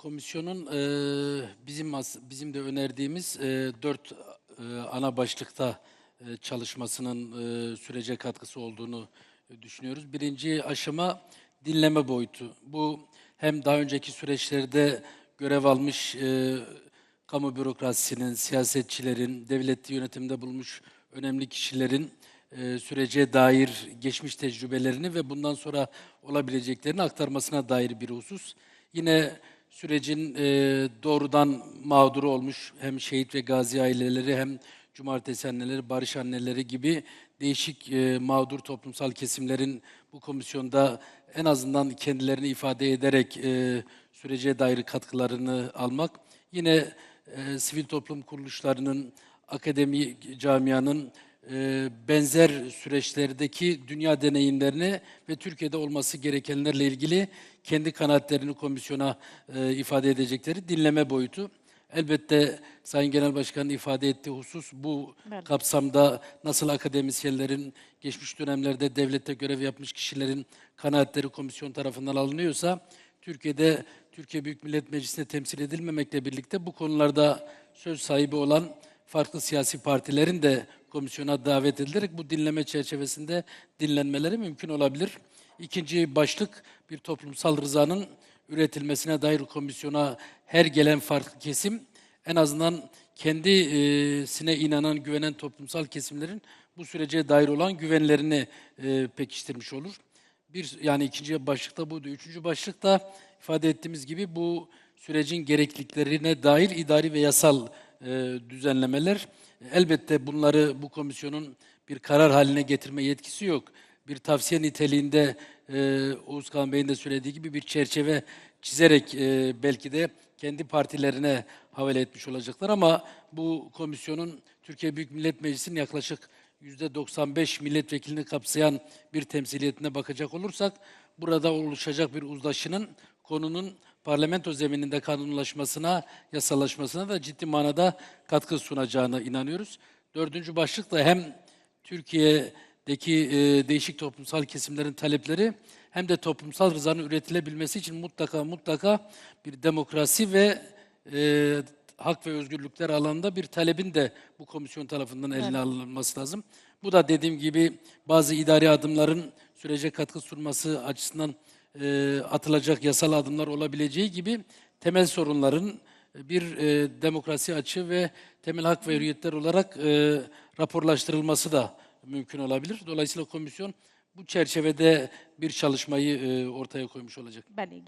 Komisyonun e, bizim bizim de önerdiğimiz e, dört e, ana başlıkta e, çalışmasının e, sürece katkısı olduğunu düşünüyoruz. Birinci aşama dinleme boyutu. Bu hem daha önceki süreçlerde görev almış e, kamu bürokrasisinin, siyasetçilerin, devletli yönetimde bulmuş önemli kişilerin e, sürece dair geçmiş tecrübelerini ve bundan sonra olabileceklerini aktarmasına dair bir husus. Yine sürecin e, doğrudan mağduru olmuş hem şehit ve gazi aileleri hem cumartesi anneleri, barış anneleri gibi değişik e, mağdur toplumsal kesimlerin bu komisyonda en azından kendilerini ifade ederek e, sürece dair katkılarını almak. Yine e, sivil toplum kuruluşlarının, akademi camianın benzer süreçlerdeki dünya deneyimlerini ve Türkiye'de olması gerekenlerle ilgili kendi kanaatlerini komisyona e, ifade edecekleri dinleme boyutu. Elbette Sayın Genel Başkan'ın ifade ettiği husus bu Evet. kapsamda nasıl akademisyenlerin, geçmiş dönemlerde devlette görev yapmış kişilerin kanaatleri komisyon tarafından alınıyorsa, Türkiye'de Türkiye Büyük Millet Meclisi'nde temsil edilmemekle birlikte bu konularda söz sahibi olan farklı siyasi partilerin de komisyona davet edilerek bu dinleme çerçevesinde dinlenmeleri mümkün olabilir. İkinci başlık bir toplumsal rızanın üretilmesine dair komisyona her gelen farklı kesim en azından kendisine inanan, güvenen toplumsal kesimlerin bu sürece dair olan güvenlerini pekiştirmiş olur. Bir yani ikinci başlıkta buydu. Üçüncü başlıkta ifade ettiğimiz gibi bu sürecin gerekliliklerine dair idari ve yasal e, düzenlemeler. Elbette bunları bu komisyonun bir karar haline getirme yetkisi yok. Bir tavsiye niteliğinde e, Oğuz Kağan Bey'in de söylediği gibi bir çerçeve çizerek e, belki de kendi partilerine havale etmiş olacaklar ama bu komisyonun Türkiye Büyük Millet Meclisi'nin yaklaşık %95 milletvekilini kapsayan bir temsiliyetine bakacak olursak burada oluşacak bir uzlaşının konunun parlamento zemininde kanunlaşmasına, yasallaşmasına da ciddi manada katkı sunacağına inanıyoruz. Dördüncü başlık da hem Türkiye'deki e, değişik toplumsal kesimlerin talepleri hem de toplumsal rızanın üretilebilmesi için mutlaka mutlaka bir demokrasi ve e, hak ve özgürlükler alanında bir talebin de bu komisyon tarafından eline alınması lazım. Bu da dediğim gibi bazı idari adımların sürece katkı sunması açısından e, atılacak yasal adımlar olabileceği gibi temel sorunların bir e, demokrasi açığı ve temel hak ve hürriyetler olarak e, raporlaştırılması da mümkün olabilir. Dolayısıyla komisyon bu çerçevede bir çalışmayı e, ortaya koymuş olacak. Bəli,